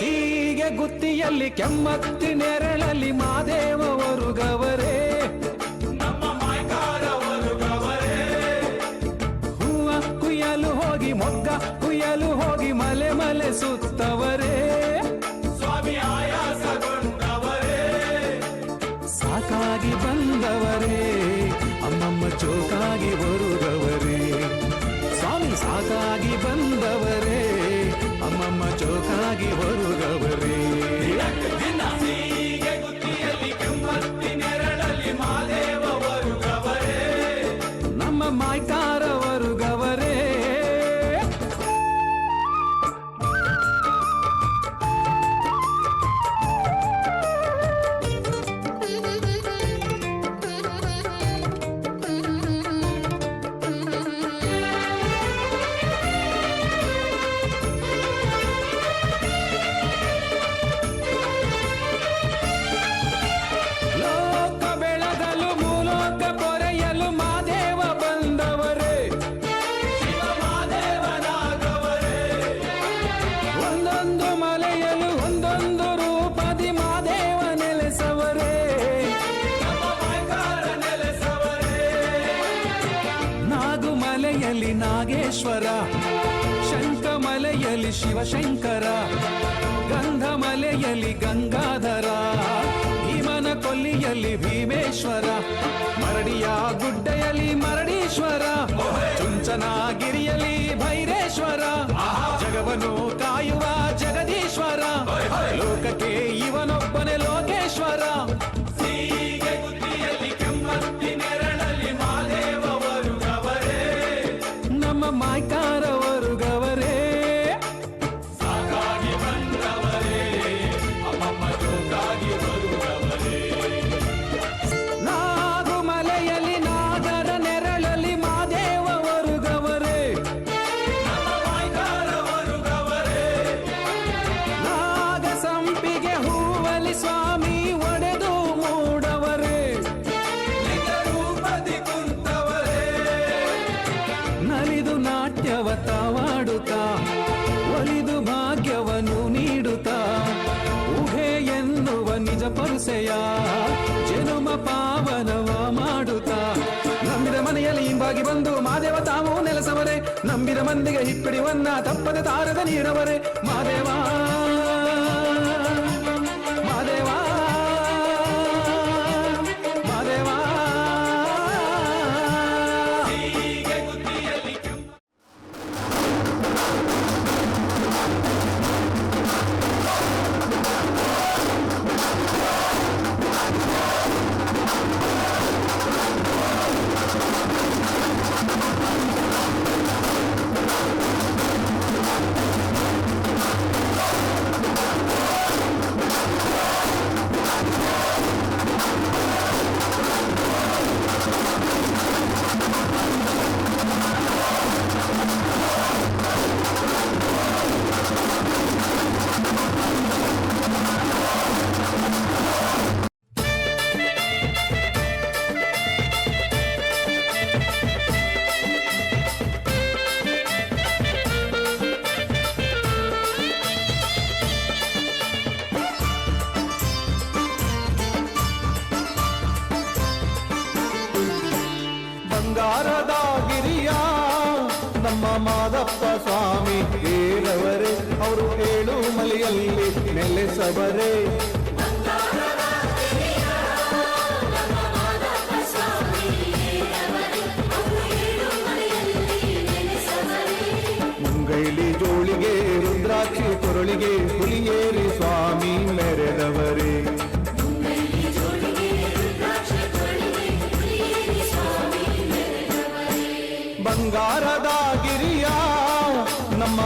ಸೀಗೆ ಗುತ್ತಿಯಲ್ಲಿ ಕೆಮ್ಮತ್ತಿ ನೆರಳಲ್ಲಿ ಮಾದೇವವರು ಗವರೇ ಹೂವ ಕುಯ್ಯಲು ಹೋಗಿ ಮೊಗ್ಗ ಕುಯ್ಯಲು ಹೋಗಿ ಮಲೆ ಮಲೆ ಸುತ್ತವರೇ. ಗುಡ್ಡೆಯಲಿ ಮರಣೇಶ್ವರ ಚುಂಚನಗಿರಿಯಲಿ ಭೈರೇಶ್ವರ ಜಗವನು ಕಾಯುವ ಮನಸೆಯ ಜನುಮ ಪಾವನವ ಮಾಡುತ್ತಾ? ನಂಬಿದ ಮನೆಯಲ್ಲಿ ಹಿಂಬಾಗಿ ಬಂದು ಮಾದೇವ ತಾವು ನೆಲೆಸವರೆ. ನಂಬಿದ ಮಂದಿಗೆ ಹಿಪ್ಪಿಡಿ ವನ್ನ ತಪ್ಪದ ತಾರದ ನೀರವರೆ. ಮಾದೇವ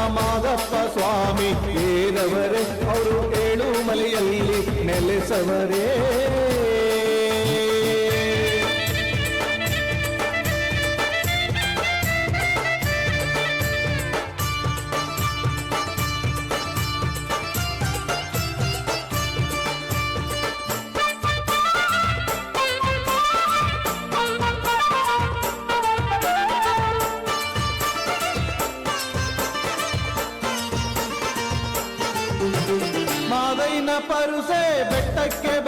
ಮಾದಪ್ಪ ಸ್ವಾಮಿ ಏನವರೇ ಅವರು ಏಳು ಮಲೆಯಲ್ಲಿ ನೆಲೆಸವರೇ.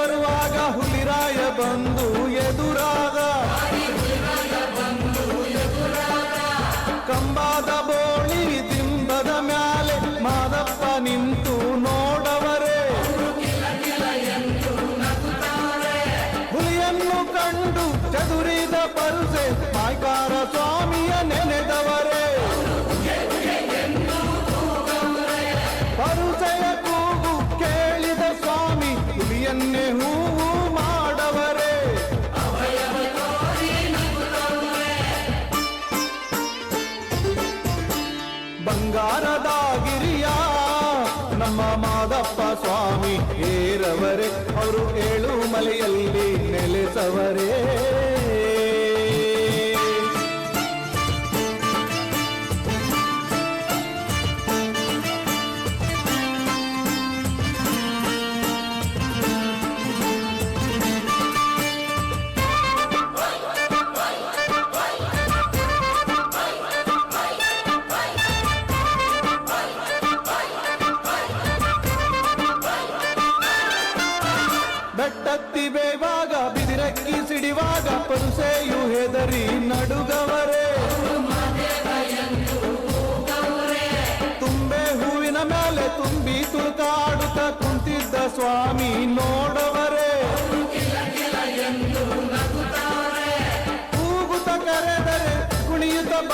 ಬರುವಾಗ ಹುಲಿರಾಯ ಬಂದು ಎದುರಾದ. ಕಂಬಾದ ಬೋಳಿ ದಿಂಬದ ಮ್ಯಾಲೆ ಮಾದಪ್ಪ ನಿಂತು ನೋಡವರೇ. ಹುಲಿಯನ್ನು ಕಂಡು ಚದುರಿದ ಪರುಸೆ ಮಾಯ್ಕಾರ ಸ್ವಾಮಿಯ ನೆನೆದವರೇ ನೆಲೆಸವರೇ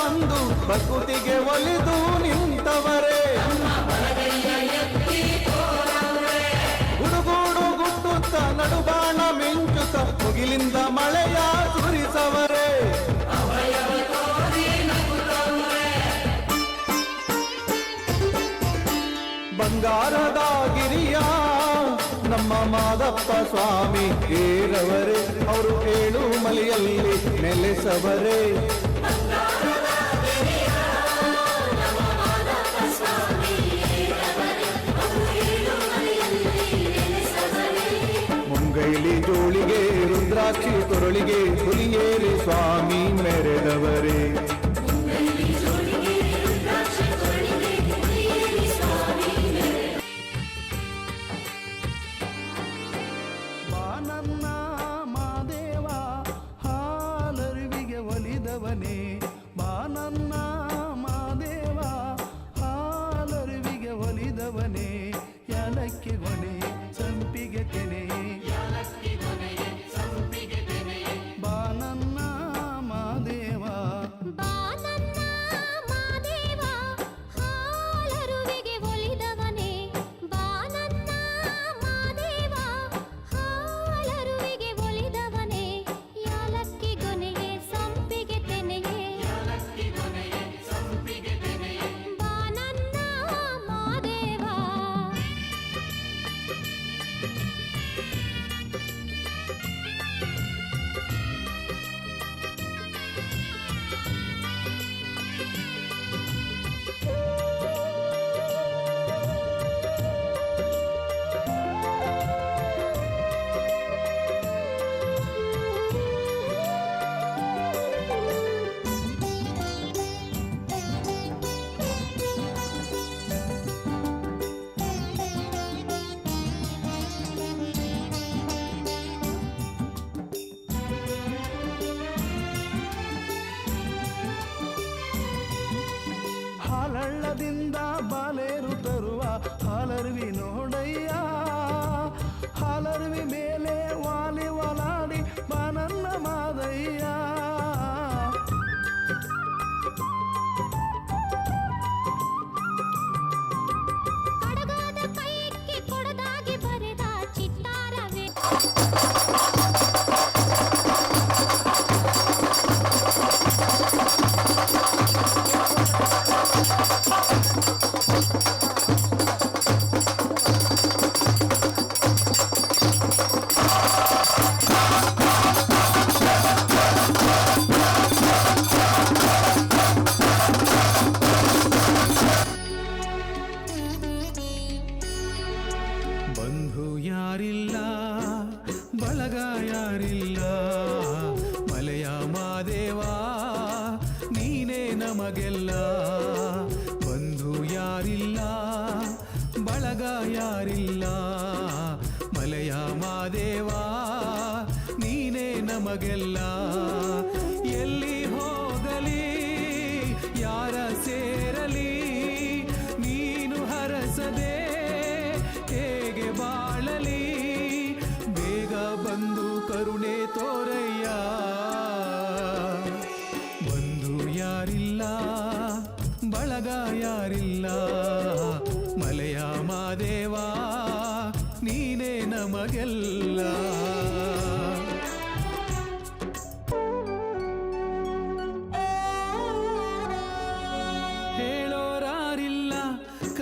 ಬಂದು ಪ್ರಕೃತಿಗೆ ಒಲಿದು ನಿಂತವರೇ. ಗುಡುಗೂಡು ಗುಟ್ಟುತ್ತ ನಡುಬಾಣ ಮಿಂಚುತ್ತ ಮುಗಿಲಿಂದ ಮಳೆಯ ಸುರಿಸವರೇ. ಬಂಗಾರದ ಗಿರಿಯ, ನಮ್ಮ ಮಾದಪ್ಪ ಸ್ವಾಮಿ ಏರವರೇ. ಅವರು ಕೇಳು ಮಲೆಯಲ್ಲಿ ನೆಲೆಸವರೇ. ಜೋಳಿಗೆ ರುದ್ರಾಕ್ಷಿ ಕೊರಳಿಗೆ ಹುಲಿಯೇರಿ ಸ್ವಾಮಿ ಮೆರೆದವರೇ. ಹಾಲಳ್ಳದಿಂದ ಬಾಲೇರು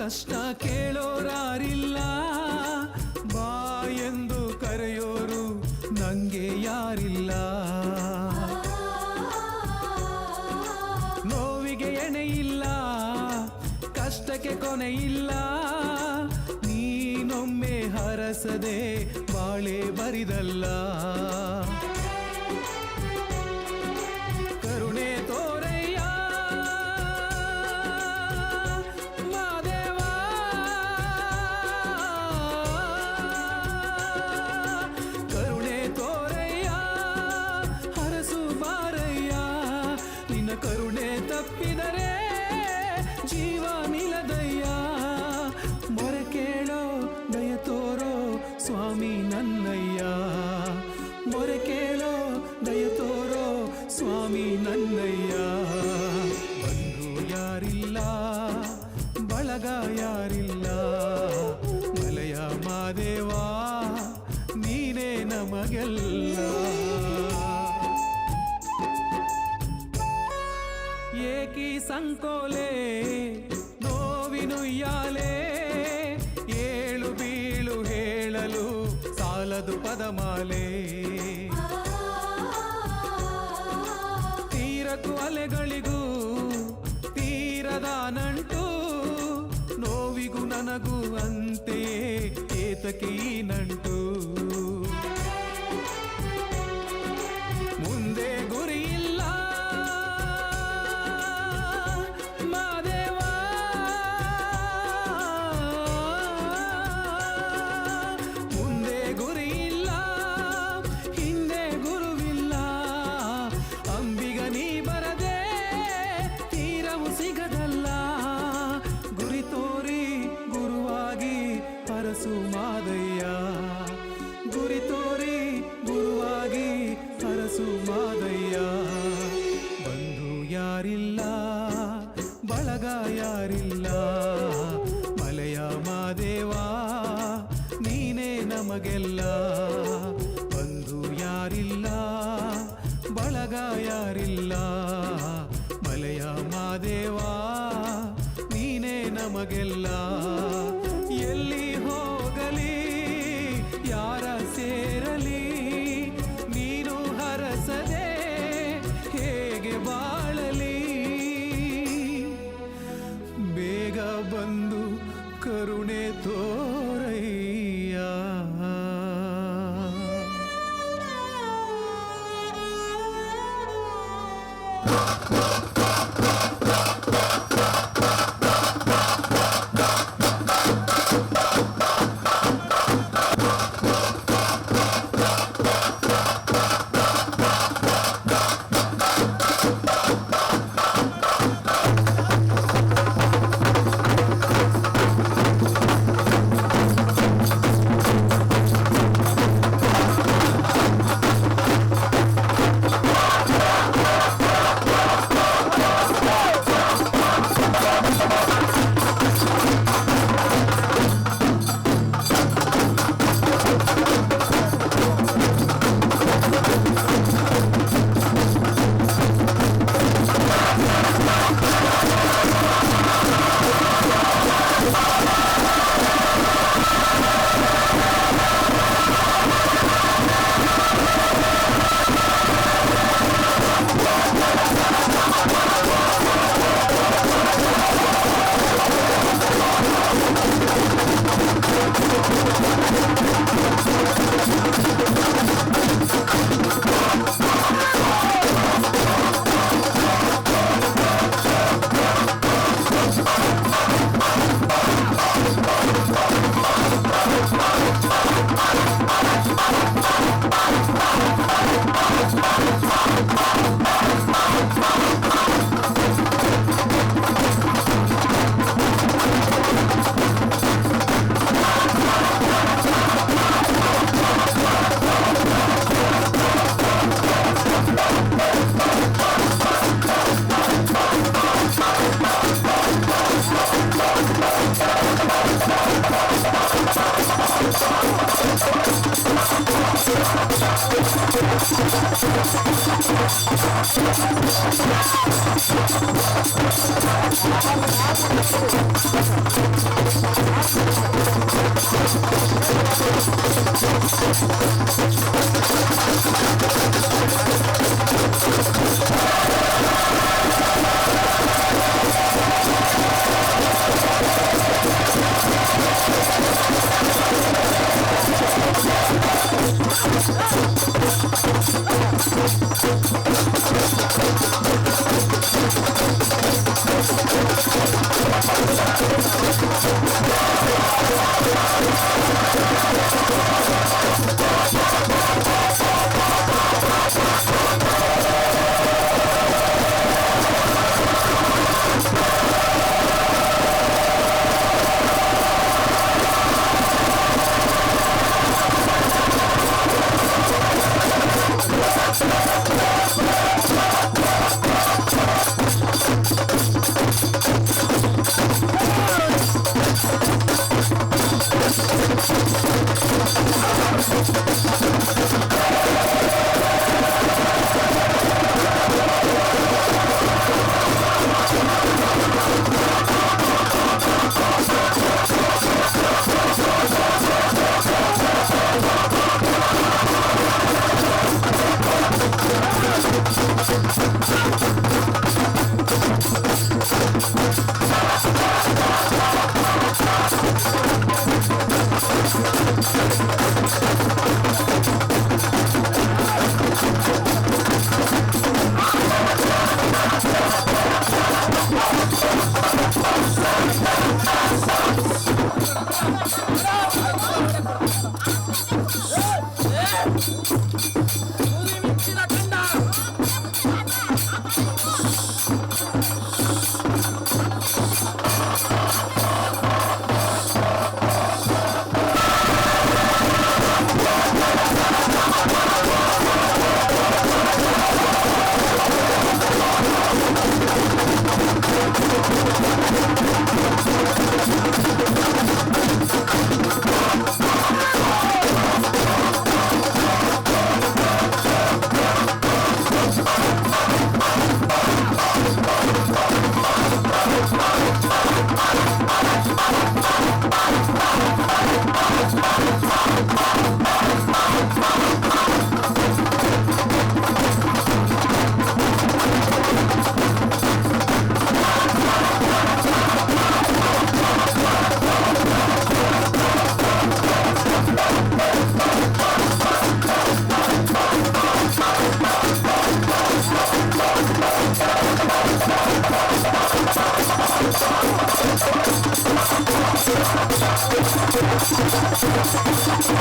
ಕಷ್ಟ ಕೇಳೋರಾರಿಲ್ಲ. స్వామి నన్నయ్యా మొరకేలో దయతోరో ಸ್ವಾಮಿ ನನ್ನಯ್ಯ ಬಂಧು ಯಾರಿಲ್ಲ ಬಳಗ ಯಾರಿಲ್ಲ ಮಲಯ ಮಾದೇವಾ ನೀನೇ ನಮಗೆಲ್ಲ ಏಕಿ ಸಂಕೋಲೆ ಮಾಲೆ. ತೀರಕ್ಕೂ ಅಲೆಗಳಿಗೂ ತೀರದ ನಂಟು ನೋವಿಗೂ ನನಗೂ ಅಂತೆಯೇ ಏತಕ್ಕೆ ನಂಟು.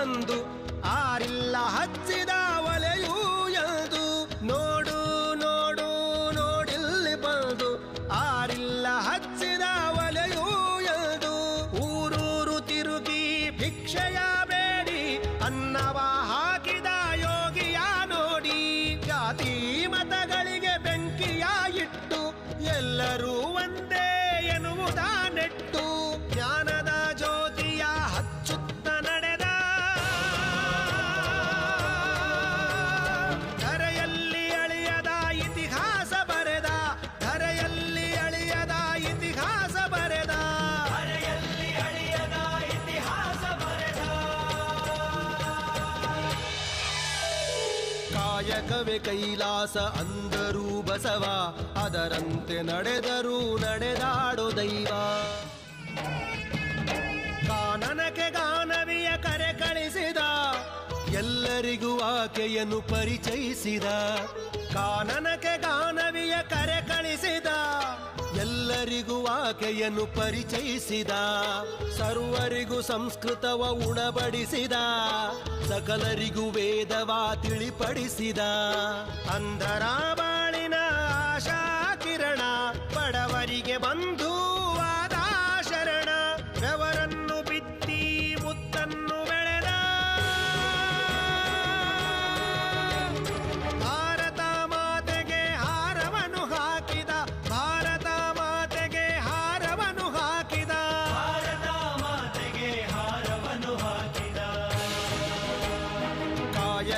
ಬಂದು ಆರಿಲ್ಲ ಹಚ್ಚಿದ ಕೈಲಾಸ ಅಂದರೂ ಬಸವ, ಅದರಂತೆ ನಡೆದರೂ ನಡೆದಾಡೋ ದೈವ. ಕಾನನಕ್ಕೆ ಗಾನವಿಯ ಕರೆ ಕಳಿಸಿದ, ಎಲ್ಲರಿಗೂ ಆಕೆಯನ್ನು ಪರಿಚಯಿಸಿದ. ಕಾನನಕ್ಕೆ ಗಾನವಿಯ ಕರೆ ಕಳಿಸಿದ ಎಲ್ಲರಿಗೂ ಆಕೆಯನ್ನು ಪರಿಚಯಿಸಿದ, ಸರ್ವರಿಗೂ ಸಂಸ್ಕೃತವ ಉಣಬಡಿಸಿದ, ಸಕಲರಿಗೂ ವೇದವ ತಿಳಿಪಡಿಸಿದ. ಅಂಧರ ಬಾಳಿನ ಆಶಾ ಕಿರಣ ಬಡವರಿಗೆ ಬಂಧುವಾದ